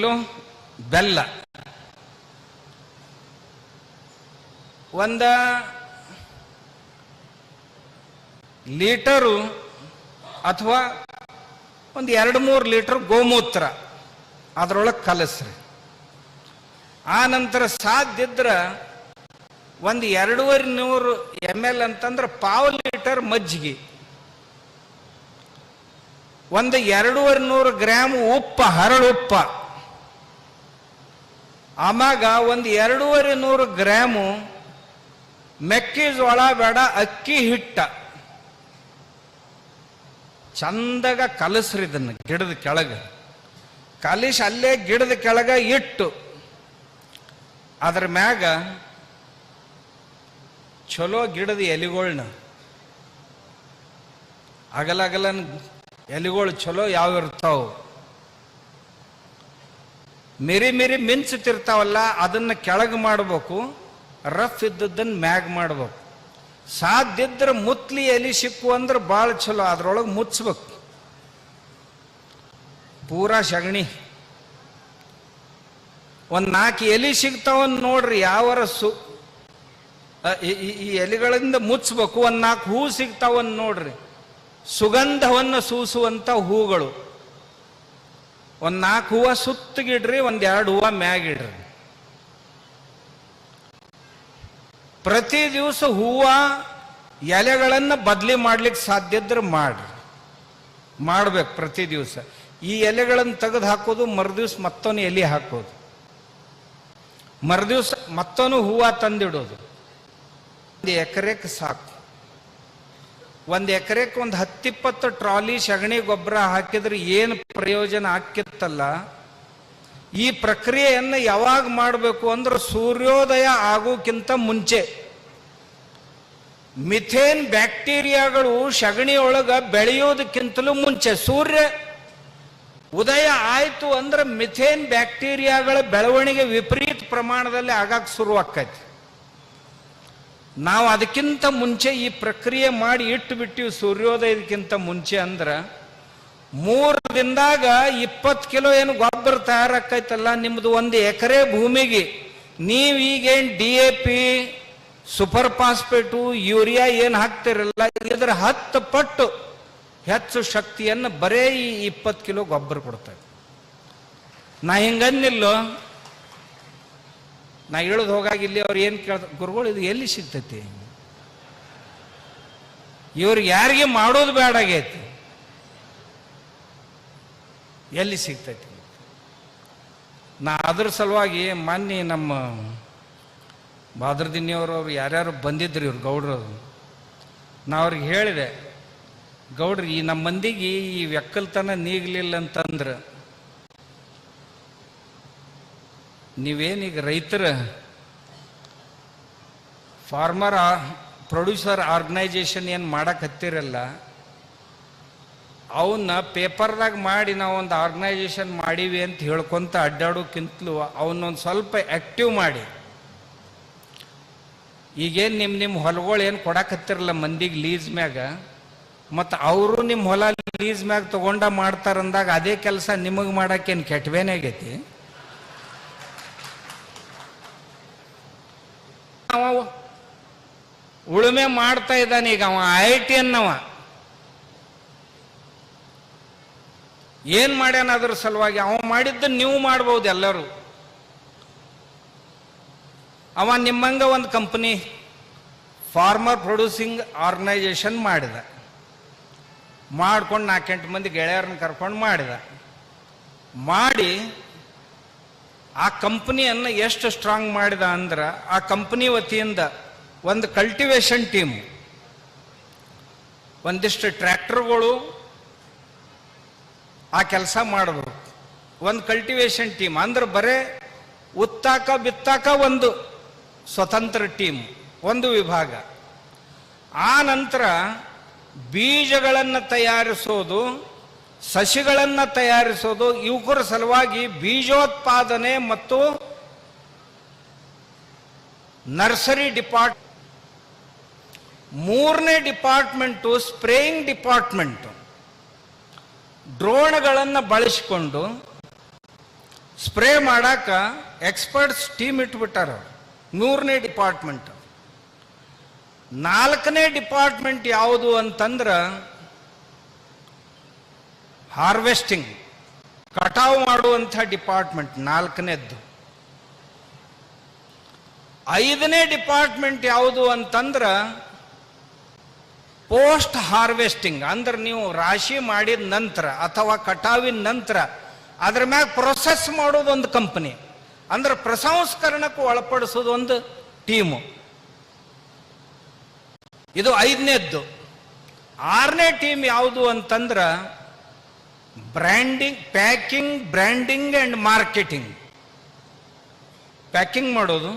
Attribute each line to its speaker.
Speaker 1: ಬೆಲ್ಲ. ಒಂದ ಲೀಟರು ಅಥವಾ ಒಂದು ಎರಡು ಮೂರು ಲೀಟರ್ ಗೋಮೂತ್ರ. ಅದರೊಳಗೆ ಕಲಸ್ರಿ. ಆ ನಂತರ ಸಾಧ್ಯದ್ರ ಒಂದು ಎರಡೂವರೆ ನೂರು ಎಂ ಎಲ್ ಅಂತಂದ್ರೆ ಪಾವು ಲೀಟರ್ ಮಜ್ಜಿಗೆ. ಒಂದು ಎರಡೂವರೆ ನೂರು ಗ್ರಾಮ್ ಉಪ್ಪ, ಹರಳುಪ್ಪ. ಆಮ್ಯಾಗ ಒಂದು ಎರಡೂವರೆ ನೂರು ಗ್ರಾಮು ಮೆಕ್ಕೆಜೋಳ ಬೇಡ, ಅಕ್ಕಿ ಹಿಟ್ಟ. ಚಂದಗ ಕಲಸ್ರಿ ಇದನ್ನು ಗಿಡದ ಕೆಳಗೆ. ಕಲಿಸಿ ಅಲ್ಲೇ ಗಿಡದ ಕೆಳಗೆ ಇಟ್ಟು. ಅದ್ರ ಮ್ಯಾಗ ಚಲೋ ಗಿಡದ ಎಲೆಗಳ್ನ. ಅಗಲ ಅಗಲನ್ ಎಲೆಗಳು ಚಲೋ ಯಾವ ಇರ್ತಾವ? ಮಿರಿ ಮಿರಿ ಮಿಂಚುತ್ತಿರ್ತಾವಲ್ಲ, ಅದನ್ನು ಕೆಳಗೆ ಮಾಡಬೇಕು, ರಫ್ ಇದ್ದದ್ದನ್ನು ಮ್ಯಾಗ್ ಮಾಡ್ಬೇಕು. ಸಾಧ್ಯದ್ರ ಮುತ್ಲಿ ಎಲಿ ಸಿಕ್ಕು ಅಂದ್ರೆ ಭಾಳ ಚಲೋ, ಅದ್ರೊಳಗೆ ಮುಚ್ಚಬೇಕು ಪೂರಾ ಸಗಣಿ. ಒಂದು ನಾಲ್ಕು ಎಲಿ ಸಿಗ್ತಾವನ್ ನೋಡ್ರಿ, ಯಾವರ ಸು ಈ- ಎಲೆಗಳಿಂದ ಮುಚ್ಚಬೇಕು ಒಂದು ನಾಲ್ಕು ಹೂ ಸಿಗ್ತಾವನ್ ನೋಡ್ರಿ. ಸುಗಂಧವನ್ನು ಸೂಸುವಂಥ ಹೂಗಳು. ಒಂದು ನಾಲ್ಕು ಹೂವು ಸುತ್ತಗಿಡ್ರಿ, ಒಂದು ಎರಡು ಹೂವು ಮ್ಯಾಗಿಡ್ರಿ. ಪ್ರತಿ ದಿವಸ ಹೂವು ಎಲೆಗಳನ್ನು ಬದಲಿ ಮಾಡ್ಲಿಕ್ಕೆ ಸಾಧ್ಯ ಇದ್ರೆ ಮಾಡ್ರಿ. ಮಾಡ್ಬೇಕು ಪ್ರತಿ ದಿವಸ. ಈ ಎಲೆಗಳನ್ನು ತೆಗೆದು ಹಾಕೋದು, ಮರುದಿವ್ಸ ಮತ್ತೊಂದು ಎಲೆ ಹಾಕೋದು. ಮರುದಿವ್ಸ ಮತ್ತೊಂದು ಹೂವು ತಂದಿಡೋದು. ಒಂದು ಎಕರೆಗೆ ಸಾಕು. ಒಂದು ಎಕರೆಕ್ಕೆ ಒಂದು ಹತ್ತಿಪ್ಪತ್ತು ಟ್ರಾಲಿ ಸಗಣಿ ಗೊಬ್ಬರ ಹಾಕಿದ್ರೆ ಏನು ಪ್ರಯೋಜನ ಆಕ್ಕಿತ್ತಲ್ಲ ಈ ಪ್ರಕ್ರಿಯೆಯನ್ನು ಯಾವಾಗ ಮಾಡಬೇಕು ಅಂದ್ರೆ ಸೂರ್ಯೋದಯ ಆಗೋಕ್ಕಿಂತ ಮುಂಚೆ. ಮಿಥೇನ್ ಬ್ಯಾಕ್ಟೀರಿಯಾಗಳು ಸಗಣಿ ಒಳಗ ಬೆಳೆಯೋದಕ್ಕಿಂತಲೂ ಮುಂಚೆ. ಸೂರ್ಯ ಉದಯ ಆಯಿತು ಅಂದ್ರೆ ಮಿಥೇನ್ ಬ್ಯಾಕ್ಟೀರಿಯಾಗಳ ಬೆಳವಣಿಗೆ ವಿಪರೀತ ಪ್ರಮಾಣದಲ್ಲಿ ಆಗಾಕ್ ಶುರುವಾಕೈತಿ ನಾವು ಅದಕ್ಕಿಂತ ಮುಂಚೆ ಈ ಪ್ರಕ್ರಿಯೆ ಮಾಡಿ ಇಟ್ಟು ಬಿಟ್ಟಿವಿ ಸೂರ್ಯೋದಯದಕ್ಕಿಂತ ಮುಂಚೆ ಅಂದ್ರೆ, ಮೂರು ದಿನದಾಗ ಇಪ್ಪತ್ತು ಕಿಲೋ ಏನು ಗೊಬ್ಬರ ತಯಾರಾಕೈತಲ್ಲ ನಿಮ್ಮದು ಒಂದು ಎಕರೆ ಭೂಮಿಗೆ. ನೀವು ಈಗೇನು D A P, super phosphate, urea ಏನು ಹಾಕ್ತಿರಲ್ಲ, ಇದರ ಹತ್ತು ಪಟ್ಟು ಹೆಚ್ಚು ಶಕ್ತಿಯನ್ನು ಬರೇ ಈ ಇಪ್ಪತ್ತು ಕಿಲೋ ಗೊಬ್ಬರ ಕೊಡ್ತದೆ ನಾ ಹಿಂಗನ್ನಿಲ್ಲೋ ನಾ ಇಳಿದು ಹೋಗಾಗಿ ಇಲ್ಲಿ ಅವ್ರು ಏನು ಕೇಳ ಗುರುಗಳು ಇದು ಎಲ್ಲಿ ಸಿಗ್ತೈತಿ? ಇವ್ರಿಗೆ ಯಾರಿಗೆ ಮಾಡೋದು ಬೇಡಾಗೈತಿ ಎಲ್ಲಿ ಸಿಗ್ತೈತಿ? ನಾ ಅದ್ರ ಸಲುವಾಗಿ ಮೊನ್ನೆ ನಮ್ಮ ಬಾದ್ರದಿನ್ನಿಯವರು ಅವ್ರು ಯಾರ್ಯಾರು ಬಂದಿದ್ರು ಇವ್ರು ಗೌಡ್ರು ನಾ ಅವ್ರಿಗೆ ಹೇಳಿದೆ, ಗೌಡ್ರಿ ಈ ನಮ್ಮ ಮಂದಿಗೆ ಈ ವ್ಯಕ್ಕಲ್ತನ ನೀಗ್ಲಿಲ್ಲ ಅಂತಂದ್ರೆ ನೀವೇನೀಗ ರೈತರ ಫಾರ್ಮರ್ ಪ್ರೊಡ್ಯೂಸರ್ ಆರ್ಗನೈಜೇಷನ್ ಏನು ಮಾಡಕ್ಕೆ ಹತ್ತಿರಲ್ಲ ಅವನ್ನ ಪೇಪರ್ದಾಗ ಮಾಡಿ ನಾವು ಒಂದು ಆರ್ಗನೈಜೇಷನ್ ಮಾಡೀವಿ ಅಂತ ಹೇಳ್ಕೊಂತ ಅಡ್ಡಾಡೋಕ್ಕಿಂತಲೂ ಅವನ್ನೊಂದು ಸ್ವಲ್ಪ ಆ್ಯಕ್ಟಿವ್ ಮಾಡಿ. ಈಗೇನು ನಿಮ್ಮ ನಿಮ್ಮ ಹೊಲಗಳು ಏನು ಕೊಡಕತ್ತಿರಲ್ಲ ಮಂದಿಗೆ ಲೀಸ್ ಮ್ಯಾಗ, ಮತ್ತು ಅವರು ನಿಮ್ಮ ಹೊಲ ಲೀಸ್ ಮ್ಯಾಗ ತೊಗೊಂಡ ಮಾಡ್ತಾರಂದಾಗ ಅದೇ ಕೆಲಸ ನಿಮಗೆ ಮಾಡೋಕ್ಕೇನು ಕೆಟ್ಟವೇನೇ ಅವ. ಉಳುಮೆ ಮಾಡ್ತಾ ಇದ್ದಾನೆ ಈಗ ಅವ, ಐ ಟಿ ಅನ್ನವ ಏನ್ ಮಾಡ್ಯಾನ ಅದ್ರ ಸಲುವಾಗಿ ಅವ ಮಾಡಿದ್ದ ನೀವು ಮಾಡ್ಬೋದು ಎಲ್ಲರೂ. ಅವ ನಿಮ್ಮಂಗ ಒಂದು ಕಂಪನಿ ಫಾರ್ಮರ್ ಪ್ರೊಡ್ಯೂಸಿಂಗ್ ಆರ್ಗನೈಜೇಷನ್ ಮಾಡಿದ. ಮಾಡ್ಕೊಂಡು ನಾಲ್ಕೆಂಟು ಮಂದಿ ಗೆಳೆಯರನ್ನ ಕರ್ಕೊಂಡು ಮಾಡಿದ. ಮಾಡಿ ಆ ಕಂಪ್ನಿಯನ್ನು ಎಷ್ಟು ಸ್ಟ್ರಾಂಗ್ ಮಾಡಿದ ಅಂದ್ರೆ ಆ ಕಂಪ್ನಿ ವತಿಯಿಂದ ಒಂದು ಕಲ್ಟಿವೇಶನ್ ಟೀಮ್ ಒಂದಿಷ್ಟು ಟ್ರ್ಯಾಕ್ಟರ್ಗಳು ಆ ಕೆಲಸ ಮಾಡಬೇಕು. ಒಂದು ಕಲ್ಟಿವೇಷನ್ ಟೀಮ್ ಅಂದ್ರೆ ಬರೇ ಉತ್ತಾಕ ಬಿತ್ತಾಕ ಒಂದು ಸ್ವತಂತ್ರ ಟೀಮ್ ಒಂದು ವಿಭಾಗ. ಆ ನಂತರ ಬೀಜಗಳನ್ನು ತಯಾರಿಸೋದು ಸಸಿಗಳನ್ನು ತಯಾರಿಸೋದು ಇವುಗಳ ಸಲುವಾಗಿ ಬೀಜೋತ್ಪಾದನೆ ಮತ್ತು ನರ್ಸರಿ ಡಿಪಾರ್ಟ್ ಮೂರನೇ ಡಿಪಾರ್ಟ್ಮೆಂಟು ಸ್ಪ್ರೇಯಿಂಗ್ ಡಿಪಾರ್ಟ್ಮೆಂಟು. ಡ್ರೋನ್ಗಳನ್ನು ಬಳಸಿಕೊಂಡು ಸ್ಪ್ರೇ ಮಾಡಾಕ ಎಕ್ಸ್ಪರ್ಟ್ಸ್ ಟೀಮ್ ಇಟ್ಬಿಟ್ಟಾರ ಮೂರನೇ ಡಿಪಾರ್ಟ್ಮೆಂಟ್. ನಾಲ್ಕನೇ ಡಿಪಾರ್ಟ್ಮೆಂಟ್ ಯಾವುದು ಅಂತಂದ್ರ ಹಾರ್ವೆಸ್ಟಿಂಗ್, ಕಟಾವು ಮಾಡುವಂಥ ಡಿಪಾರ್ಟ್ಮೆಂಟ್ ನಾಲ್ಕನೇದ್ದು. ಐದನೇ ಡಿಪಾರ್ಟ್ಮೆಂಟ್ ಯಾವುದು ಅಂತಂದ್ರೆ ಪೋಸ್ಟ್ ಹಾರ್ವೆಸ್ಟಿಂಗ್, ಅಂದ್ರೆ ನೀವು ರಾಶಿ ಮಾಡಿದ ನಂತರ ಅಥವಾ ಕಟಾವಿನ ನಂತರ ಅದ್ರ ಮ್ಯಾಗ ಪ್ರೊಸೆಸ್ ಮಾಡೋದು ಒಂದು ಕಂಪನಿ, ಅಂದ್ರೆ ಪ್ರಸಂಸ್ಕರಣಕ್ಕೂ ಒಳಪಡಿಸೋದು ಒಂದು ಟೀಮು. ಇದು ಐದನೇದ್ದು. ಆರನೇ ಟೀಮ್ ಯಾವುದು ಅಂತಂದ್ರ branding packing branding and marketing packing ಮಾಡೋದು